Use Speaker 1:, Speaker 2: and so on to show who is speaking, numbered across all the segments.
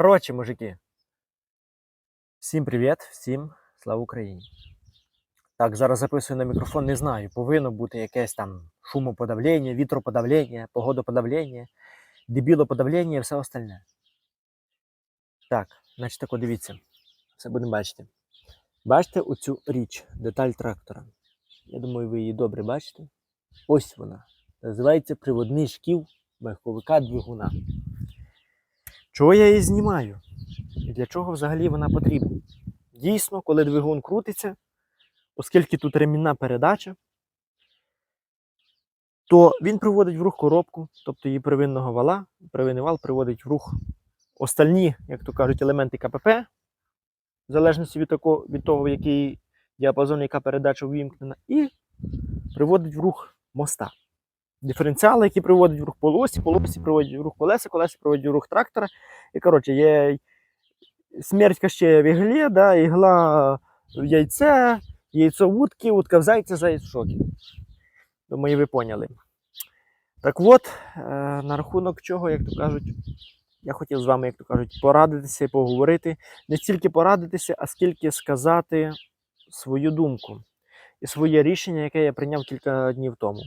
Speaker 1: Коротше, мужики. Всім привіт, всім слава Україні. Так, зараз записую на мікрофон, не знаю, повинно бути якесь там шумоподавлення, вітроподавлення, погодоподавлення, дебілоподавлення і все остальне. Так, значить тако дивіться. Все будемо бачити. Бачите оцю річ, деталь трактора. Я думаю, ви її добре бачите. Ось вона. Називається приводний шків меховика двигуна. Чого я її знімаю? І для чого взагалі вона потрібна? Дійсно, коли двигун крутиться, оскільки тут ремінна передача, то він приводить в рух коробку, тобто її первинного вала, первинний вал приводить в рух остальні, як то кажуть, елементи КПП, в залежності від того, від того який діапазон, яка передача увімкнена, і приводить в рух моста. Диференціали, які приводять в рух полосі, полосі приводять в рух колеса, колеса приводять в рух трактора. І коротше, є смерть ще в іглі, да, ігла в яйце, яйцо в утки, утка в зайця, заєць в шокі. Думаю, ви поняли. Так от, е, на рахунок чого, як то кажуть, я хотів з вами, як то кажуть, порадитися і поговорити. Не стільки порадитися, а скільки сказати свою думку і своє рішення, яке я прийняв кілька днів тому.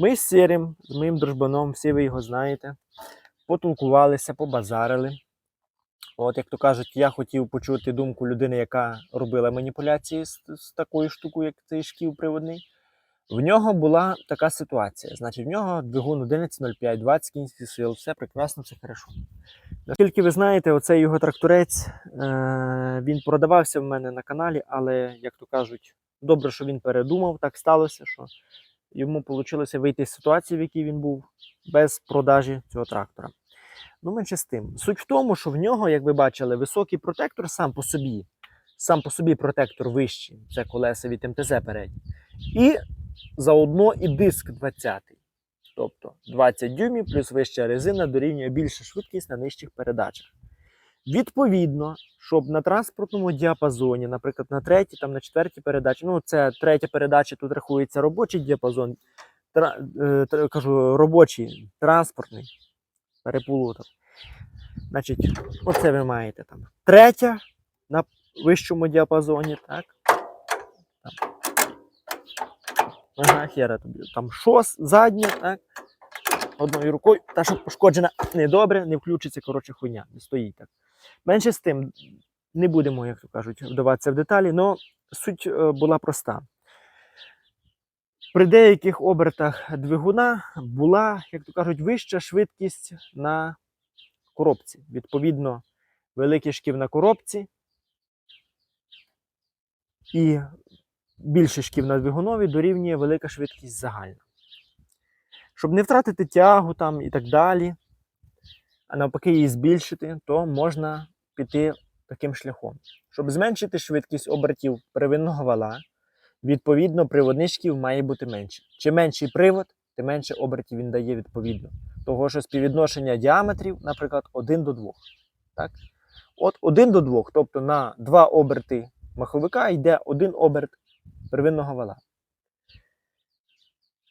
Speaker 1: Ми з Сірим, з моїм дружбаном, всі ви його знаєте, потолкувалися, побазарили. От, як то кажуть, я хотів почути думку людини, яка робила маніпуляції з, з такою штукою, як цей шків приводний. В нього була така ситуація. Значить, в нього двигун 11.05, 20 кінських сил, все прекрасно, все хорошо. Наскільки ви знаєте, оцей його тракторець, е- він продавався в мене на каналі, але, як то кажуть, добре, що він передумав, так сталося, що йому вийшло вийти з ситуації, в якій він був, без продажі цього трактора. Ну, менше з тим. Суть в тому, що в нього, як ви бачили, високий протектор сам по собі. Сам по собі протектор вищий, це колеса від МТЗ передні. І заодно і диск 20. Тобто 20 дюймів плюс вища резина дорівнює більша швидкість на нижчих передачах. Відповідно, щоб на транспортному діапазоні, наприклад, на третій, там на четвертій передачі, ну це третя передача, тут рахується робочий діапазон, тра, е, кажу, робочий, транспортний, переплутав. Значить, оце ви маєте там. Третя на вищому діапазоні, так? Там. Ага, хера тобі. Там шос, задня, так? Одною рукою, та що пошкоджена недобре, не включиться, коротше, хуйня, не стоїть так. Менше з тим, не будемо, як то кажуть, вдаватися в деталі, але суть е, була проста. При деяких обертах двигуна була, як то кажуть, вища швидкість на коробці. Відповідно, великий шків на коробці і більший шків на двигунові дорівнює велика швидкість загальна. Щоб не втратити тягу там і так далі, а навпаки її збільшити, то можна піти таким шляхом. Щоб зменшити швидкість обертів первинного вала, відповідно, приводний шків має бути менше. Чим менший привод, тим менше обертів він дає відповідно. Того, що співвідношення діаметрів, наприклад, 1 до 2. Так? От 1 до 2, тобто на 2 оберти маховика йде один оберт первинного вала.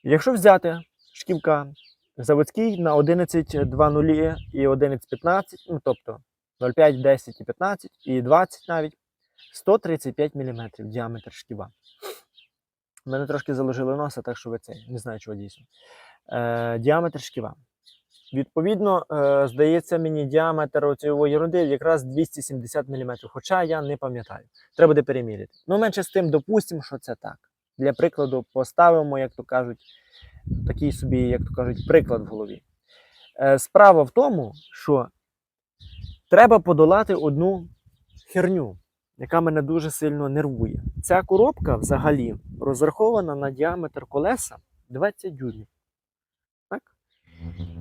Speaker 1: Якщо взяти шківка заводський на 11.2.0 і 11.15, ну тобто 0,5, 10 і 15 і 20 навіть, 135 мм діаметр шківа. Мене трошки заложили носа, так що ви це не знаю, чого дійсно. Е, діаметр шківа. Відповідно, е, здається мені діаметр цієї ерунди якраз 270 мм, хоча я не пам'ятаю. Треба буде переміряти. Ну, менше з тим, допустимо, що це так. Для прикладу, поставимо, як то кажуть, такий собі, як то кажуть, приклад в голові. Е, справа в тому, що треба подолати одну херню, яка мене дуже сильно нервує. Ця коробка взагалі розрахована на діаметр колеса 20 дюймів.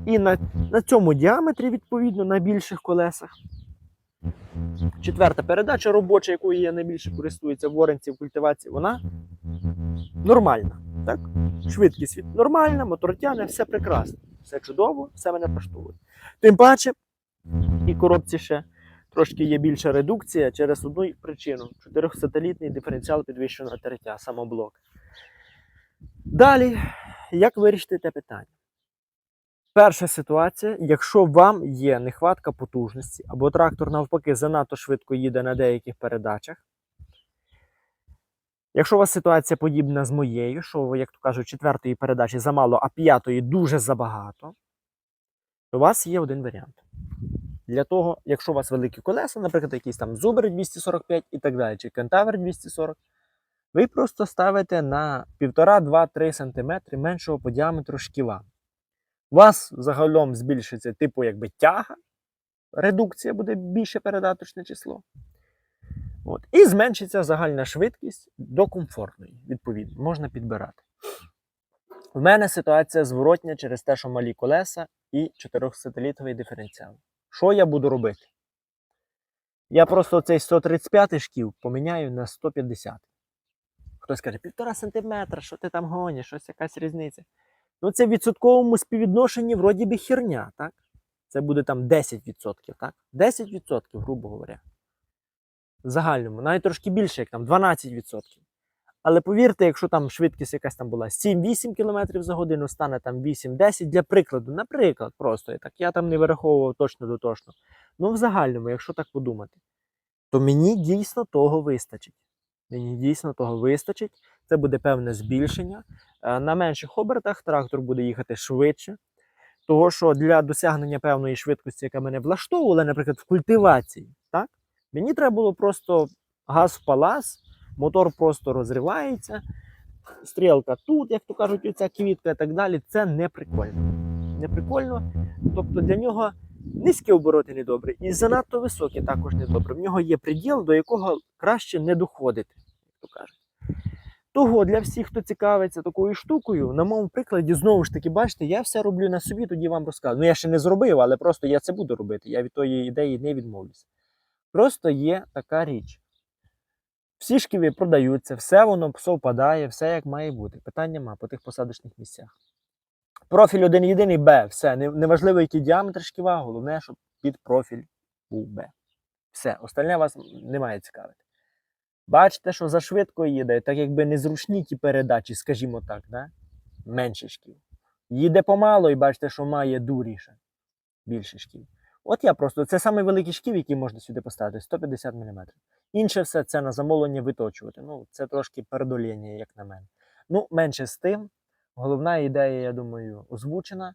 Speaker 1: І на, на цьому діаметрі, відповідно, на більших колесах. Четверта передача робоча, якою я найбільше користуюся в оренці, в культивації, вона нормальна. Так? Швидкість від нормальна, мотор тягне, все прекрасно, все чудово, все мене влаштовує. Тим паче, і коробці ще трошки є більша редукція через одну причину: чотирьохсателітний диференціал підвищеного тертя, самоблок. Далі, як вирішити те питання? Перша ситуація, якщо вам є нехватка потужності, або трактор навпаки занадто швидко їде на деяких передачах. Якщо у вас ситуація подібна з моєю, що як то кажуть, четвертої передачі замало, а п'ятої дуже забагато, то у вас є один варіант. Для того, якщо у вас великі колеса, наприклад, якийсь там Зубр 245 і так далі, чи Кентавр 240, ви просто ставите на 1,5-2-3 см меншого по діаметру шківа. У вас загалом збільшиться типу якби тяга, редукція буде більше передаточне число. От. І зменшиться загальна швидкість до комфортної, відповідно, можна підбирати. У мене ситуація зворотня через те, що малі колеса і 4-сателітовий диференціал. Що я буду робити? Я просто цей 135 шків поміняю на 150. Хтось каже, півтора сантиметра, що ти там гониш, щось якась різниця. Ну, це в відсотковому співвідношенні вроді би херня, так? Це буде там 10%, так? 10%, грубо говоря. В загальному, навіть трошки більше, як там 12%. Але повірте, якщо там швидкість якась там була 7-8 км за годину, стане там 8-10 для прикладу, наприклад, просто я так, я там не вираховував точно до точно. Ну, в загальному, якщо так подумати, то мені дійсно того вистачить. Мені дійсно того вистачить. Це буде певне збільшення. Е, На менших обертах трактор буде їхати швидше. Того, що для досягнення певної швидкості, яка мене влаштовувала, наприклад, в культивації, так? мені треба було просто газ в палас, мотор просто розривається, стрілка тут, як то кажуть, оця квітка і так далі. Це не прикольно. Не прикольно. Тобто для нього низькі обороти недобре і занадто високі також недобре. В нього є приділ, до якого краще не доходити. Того для всіх, хто цікавиться такою штукою, на моєму прикладі, знову ж таки, бачите, я все роблю на собі, тоді вам розказую. Ну, я ще не зробив, але просто я це буду робити. Я від тої ідеї не відмовлюся. Просто є така річ. Всі шківи продаються, все воно совпадає, все як має бути. Питань нема по тих посадочних місцях. Профіль один єдиний Б. Все. Неважливо, який діаметр шківа, головне, щоб під профіль був Б. Все, остальне вас не має цікавити. Бачите, що зашвидко їде, так якби незручні ті передачі, скажімо так, да? менше шків. Їде помало і бачите, що має дуріше. Більше шків. От я просто, це самий великий шків, який можна сюди поставити, 150 мм. Інше все це на замовлення виточувати. Ну, це трошки передоління, як на мене. Ну, менше з тим. Головна ідея, я думаю, озвучена.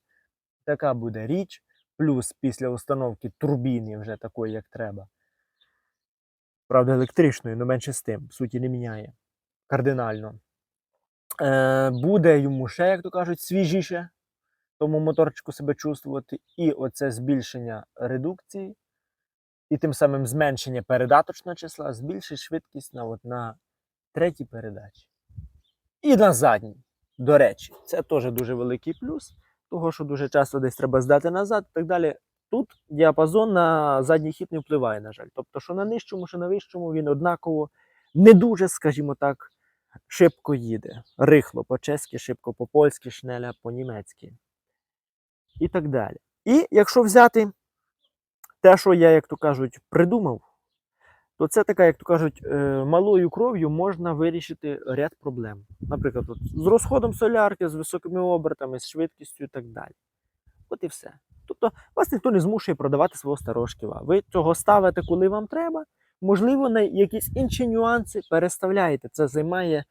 Speaker 1: Така буде річ. Плюс після установки турбіни вже такої, як треба. Правда, електричної, але менше з тим, в суті, не міняє кардинально. Е, буде йому ще, як то кажуть, свіжіше, тому моторчику себе чувствувати. І оце збільшення редукції, і тим самим зменшення передаточного числа збільшить швидкість на, от, на третій передачі. І на задній. До речі, це теж дуже великий плюс, того що дуже часто десь треба здати назад і так далі. Тут діапазон на задній хід не впливає, на жаль. Тобто, що на нижчому, що на вищому, він однаково не дуже, скажімо так, шибко їде. Рихло по-чеськи, шибко по-польськи, шнеля по-німецьки. І так далі. І якщо взяти те, що я, як то кажуть, придумав, то це така, як то кажуть, е, малою кров'ю можна вирішити ряд проблем. Наприклад, от, з розходом солярки, з високими обертами, з швидкістю і так далі. От і все. Тобто вас ніхто не змушує продавати свого старого шківа. Ви цього ставите, коли вам треба. Можливо, на якісь інші нюанси переставляєте. Це займає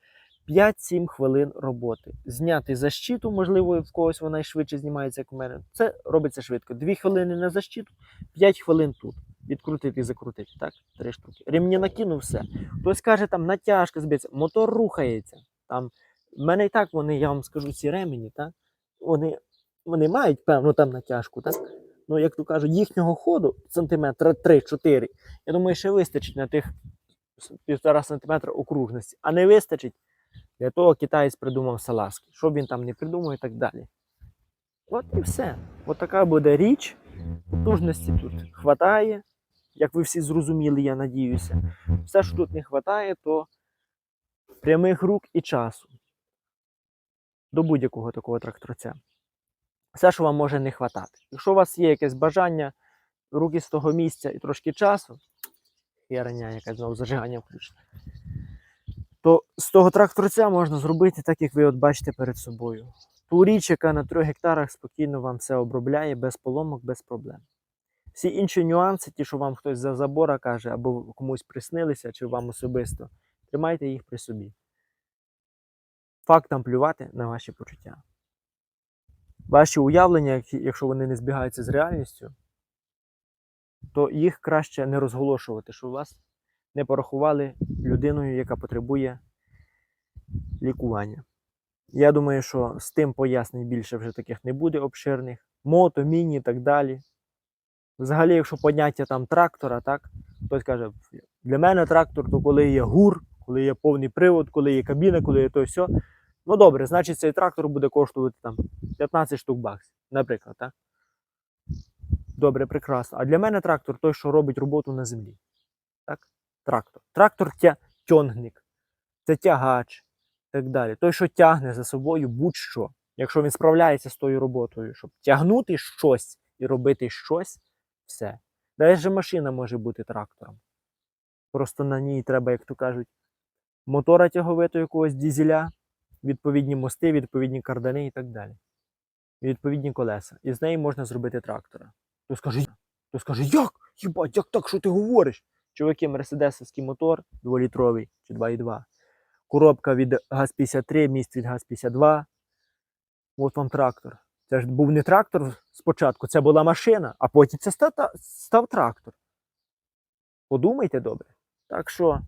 Speaker 1: 5-7 хвилин роботи. Зняти защиту, можливо, в когось вона й швидше знімається, як у мене. Це робиться швидко. 2 хвилини на защиту, 5 хвилин тут. Відкрутити і закрутити. Так? Три штуки. Ремні накинув все. Хтось каже, там натяжка збиться, мотор рухається. Там, в мене і так вони, я вам скажу, ці ремені, так? Вони, вони мають певну там натяжку, так? Ну, як то кажуть, їхнього ходу сантиметра 3-4, я думаю, ще вистачить на тих півтора сантиметра окружності. А не вистачить, для того китаєць придумав салазки. Що б він там не придумав і так далі. От і все. От така буде річ. Потужності тут хватає. Як ви всі зрозуміли, я надіюся. Все, що тут не вистачає, то прямих рук і часу. До будь-якого такого тракторця. Все, що вам може не хватати. Якщо у вас є якесь бажання, руки з того місця і трошки часу, херня, яка знову зажигання включена, то з того тракторця можна зробити так, як ви от бачите перед собою. Ту річ, яка на 3 гектарах спокійно вам все обробляє без поломок, без проблем. Всі інші нюанси, ті, що вам хтось за забора каже, або комусь приснилися, чи вам особисто, тримайте їх при собі. Фактам плювати на ваші почуття. Ваші уявлення, якщо вони не збігаються з реальністю, то їх краще не розголошувати, що вас не порахували людиною, яка потребує лікування. Я думаю, що з тим пояснень більше вже таких не буде обширних. Мото, міні і так далі. Взагалі, якщо поняття там трактора, так, хтось каже, для мене трактор, то коли є гур, коли є повний привод, коли є кабіна, коли є то все. Ну добре, значить цей трактор буде коштувати там 15 штук баксів, наприклад, так? Добре, прекрасно. А для мене трактор той, що робить роботу на землі. Так? Трактор. Трактор тя... це тягач і так далі. Той, що тягне за собою будь-що. Якщо він справляється з тою роботою, щоб тягнути щось і робити щось, все. Навіть машина може бути трактором. Просто на ній треба, як то кажуть, мотора тяговитого якогось дізеля, відповідні мости, відповідні кардани і так далі. Відповідні колеса. І з неї можна зробити трактора. То скаже, то скаже, як? Хіба, як так, що ти говориш? Чуваки, мерседесовський мотор 2-літровий чи 2,2. Коробка від ГАЗ-53, міст від ГАЗ-52. От вам трактор. Це ж був не трактор спочатку, це була машина, а потім це став, став трактор. Подумайте добре. Так що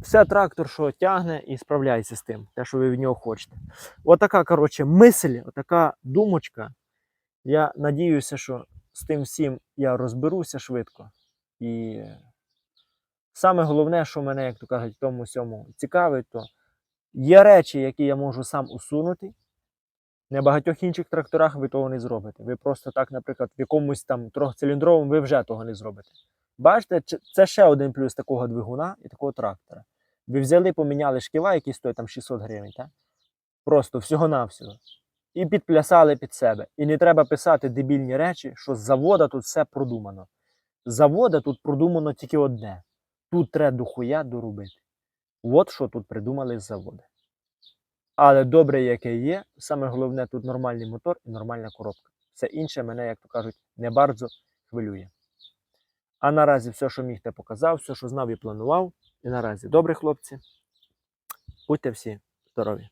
Speaker 1: все трактор, що тягне і справляється з тим, те, що ви від нього хочете. Отака, коротше, мисль, отака думочка. Я надіюся, що з тим всім я розберуся швидко. І саме головне, що мене, як то кажуть, в тому всьому цікавить, то є речі, які я можу сам усунути. На багатьох інших тракторах ви того не зробите. Ви просто так, наприклад, в якомусь там трьохциліндровому ви вже того не зробите. Бачите, це ще один плюс такого двигуна і такого трактора. Ви взяли, поміняли шківа, який стоїть там 600 гривень, так? Просто всього-навсього. І підплясали під себе. І не треба писати дебільні речі, що з завода тут все продумано. З завода тут продумано тільки одне. Тут треба дохуя доробити. От що тут придумали з заводу. Але добре, яке є, саме головне тут нормальний мотор і нормальна коробка. Все інше мене, як то кажуть, не bardzo хвилює. А наразі все, що міг, те показав, все, що знав і планував. І наразі добрі хлопці. Будьте всі здорові!